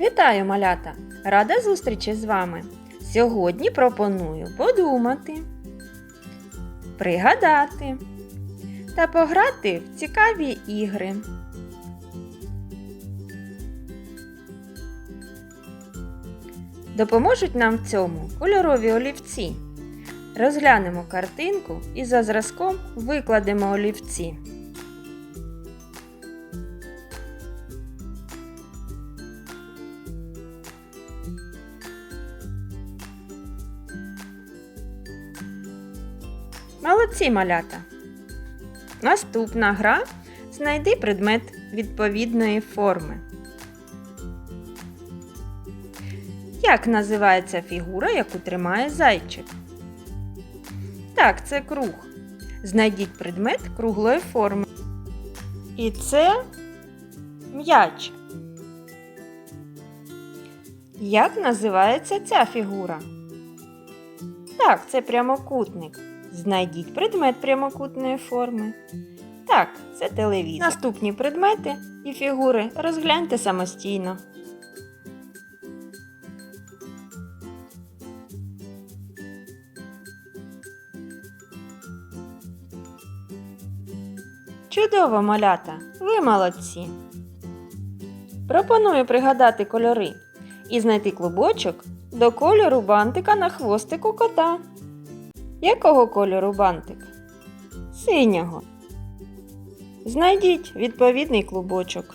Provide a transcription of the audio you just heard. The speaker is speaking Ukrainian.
Вітаю, малята! Рада зустрічі з вами. Сьогодні пропоную подумати, пригадати та пограти в цікаві ігри. Допоможуть нам в цьому кольорові олівці. Розглянемо картинку і за зразком викладемо олівці. Молодці малята. Наступна гра знайди предмет відповідної форми. Як називається фігура, яку тримає зайчик? Так, це круг. Знайдіть предмет круглої форми. І це м'яч. Як називається ця фігура? Так, це прямокутник. Знайдіть предмет прямокутної форми. Так, це телевізор. Наступні предмети і фігури розгляньте самостійно. Чудово, малята! Ви молодці! Пропоную пригадати кольори і знайти клубочок до кольору бантика на хвостику кота. Якого кольору бантик? Синього. Знайдіть відповідний клубочок.